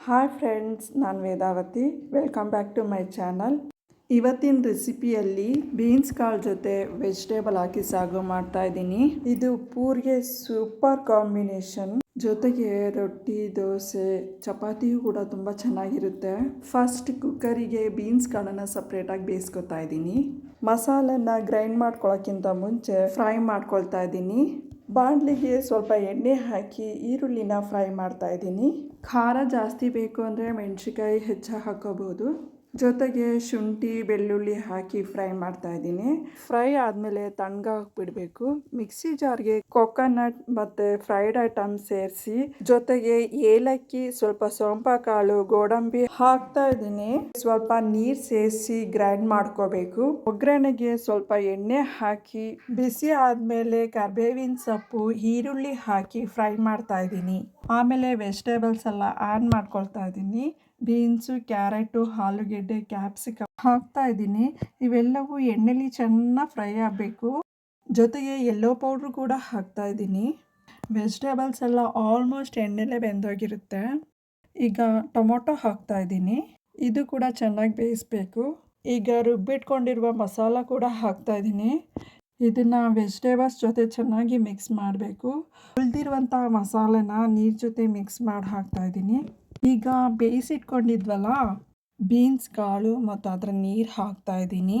Hi friends ನಾನು Vedavathi. Welcome back to my channel ಇವತ್ತಿನ ರೆಸಿಪಿಯಲ್ಲಿ ಬೀನ್ಸ್ ಕಾಳು ಜೊತೆ ವೆಜಿಟೇಬಲ್ ಹಾಕಿ ಸಾಗು ಮಾಡ್ತಾ ಇದ್ದೀನಿ. ಇದು ಪೂರ್ಗೆ ಸೂಪರ್ ಕಾಂಬಿನೇಷನ್ ಜೊತೆಗೆ ರೊಟ್ಟಿ, ದೋಸೆ, ಚಪಾತಿಯೂ ಕೂಡ ತುಂಬ ಚೆನ್ನಾಗಿರುತ್ತೆ. ಫಸ್ಟ್ ಕುಕ್ಕರಿಗೆ ಬೀನ್ಸ್ ಕಾಳನ್ನು ಸಪ್ರೇಟಾಗಿ ಬೇಯಿಸ್ಕೊತಾ ಇದ್ದೀನಿ. ಮಸಾಲನ್ನ ಗ್ರೈಂಡ್ ಮಾಡ್ಕೊಳ್ಳೋಕ್ಕಿಂತ ಮುಂಚೆ ಫ್ರೈ ಮಾಡ್ಕೊಳ್ತಾ ಇದ್ದೀನಿ. ಬಾಣಲಿಗೆ ಸ್ವಲ್ಪ ಎಣ್ಣೆ ಹಾಕಿ ಈರುಳ್ಳಿನ ಫ್ರೈ ಮಾಡ್ತಾ ಇದ್ದೀನಿ. ಖಾರ ಜಾಸ್ತಿ ಬೇಕು ಅಂದರೆ ಮೆಣಸಿಕಾಯಿ ಹೆಚ್ಚು ಹಾಕೋಬೋದು ಜೊತೆಗೆ ಶುಂಠಿ, ಬೆಳ್ಳುಳ್ಳಿ ಹಾಕಿ ಫ್ರೈ ಮಾಡ್ತಾ ಇದ್ದೀನಿ. ಫ್ರೈ ಆದಮೇಲೆ ತಣ್ಣಗಾಗಿ ಬಿಡಬೇಕು ಮಿಕ್ಸಿ ಜಾರ್ಗೆ ಕೊಕೊನಟ್ ಮತ್ತು ಫ್ರೈಡ್ ಐಟಮ್ ಸೇರಿಸಿ, ಜೊತೆಗೆ ಏಲಕ್ಕಿ, ಸ್ವಲ್ಪ ಸೋಂಪ ಕಾಳು ಗೋಡಂಬಿ ಹಾಕ್ತಾ ಇದ್ದೀನಿ. ಸ್ವಲ್ಪ ನೀರು ಸೇರಿಸಿ ಗ್ರೈಂಡ್ ಮಾಡ್ಕೋಬೇಕು. ಒಗ್ಗರಣೆಗೆ ಸ್ವಲ್ಪ ಎಣ್ಣೆ ಹಾಕಿ, ಬಿಸಿ ಆದಮೇಲೆ ಕರ್ಬೇವಿನ ಸೊಪ್ಪು, ಈರುಳ್ಳಿ ಹಾಕಿ ಫ್ರೈ ಮಾಡ್ತಾ ಇದ್ದೀನಿ. ಆಮೇಲೆ ವೆಜಿಟೇಬಲ್ಸ್ ಎಲ್ಲ ಆ್ಯಡ್ ಮಾಡ್ಕೊಳ್ತಾ ಇದ್ದೀನಿ. ಬೀನ್ಸು ಕ್ಯಾರೆಟು ಆಲೂಗೆಡ್ಡೆ ಕ್ಯಾಪ್ಸಿಕಮ್ ಹಾಕ್ತಾ ಇದ್ದೀನಿ. ಇವೆಲ್ಲವೂ ಎಣ್ಣೆಲಿ ಚೆನ್ನಾಗಿ ಫ್ರೈ ಆಗಬೇಕು. ಜೊತೆಗೆ ಎಲ್ಲೋ ಪೌಡ್ರು ಕೂಡ ಹಾಕ್ತಾ ಇದ್ದೀನಿ. ವೆಜಿಟೇಬಲ್ಸ್ ಎಲ್ಲ ಆಲ್ಮೋಸ್ಟ್ ಎಣ್ಣೆಲೇ ಬೆಂದೋಗಿರುತ್ತೆ. ಈಗ ಟೊಮೊಟೊ ಹಾಕ್ತಾ ಇದ್ದೀನಿ. ಇದು ಕೂಡ ಚೆನ್ನಾಗಿ ಬೇಯಿಸ್ಬೇಕು. ಈಗ ರುಬ್ಬಿಟ್ಕೊಂಡಿರುವ ಮಸಾಲ ಕೂಡ ಹಾಕ್ತಾ ಇದ್ದೀನಿ. ಇದನ್ನು ವೆಜಿಟೇಬಲ್ಸ್ ಜೊತೆ ಚೆನ್ನಾಗಿ ಮಿಕ್ಸ್ ಮಾಡಬೇಕು. ಉಳಿದಿರುವಂಥ ಮಸಾಲೆನ ನೀರು ಜೊತೆ ಮಿಕ್ಸ್ ಮಾಡಿ ಹಾಕ್ತಾ ಇದ್ದೀನಿ. ಈಗ ಬೇಯಿಸಿಟ್ಕೊಂಡಿದ್ವಲ್ಲ ಬೀನ್ಸ್ ಕಾಳು ಮತ್ತು ಅದರ ನೀರು ಹಾಕ್ತಾ ಇದ್ದೀನಿ.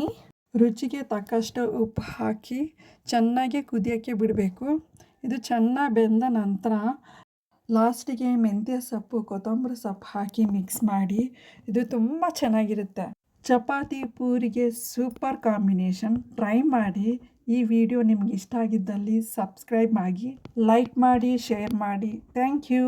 ರುಚಿಗೆ ತಕ್ಕಷ್ಟು ಉಪ್ಪು ಹಾಕಿ ಚೆನ್ನಾಗಿ ಕುದಿಯೋಕ್ಕೆ ಬಿಡಬೇಕು. ಇದು ಚೆನ್ನಾಗಿ ಬೆಂದ ನಂತರ ಲಾಸ್ಟಿಗೆ ಮೆಂತ್ಯ ಸೊಪ್ಪು, ಕೊತ್ತಂಬರಿ ಸೊಪ್ಪು ಹಾಕಿ ಮಿಕ್ಸ್ ಮಾಡಿ, ಇದು ತುಂಬ ಚೆನ್ನಾಗಿರುತ್ತೆ. ಚಪಾತಿ ಪೂರಿಗೆ ಸೂಪರ್ ಕಾಂಬಿನೇಷನ್ ಟ್ರೈ ಮಾಡಿ. ಈ ವಿಡಿಯೋ ನಿಮ್ಗೆ ಇಷ್ಟ ಆಗಿದ್ದಲ್ಲಿ ಸಬ್ಸ್ಕ್ರೈಬ್ ಆಗಿ ಲೈಕ್ ಮಾಡಿ, ಶೇರ್ ಮಾಡಿ. Thank you.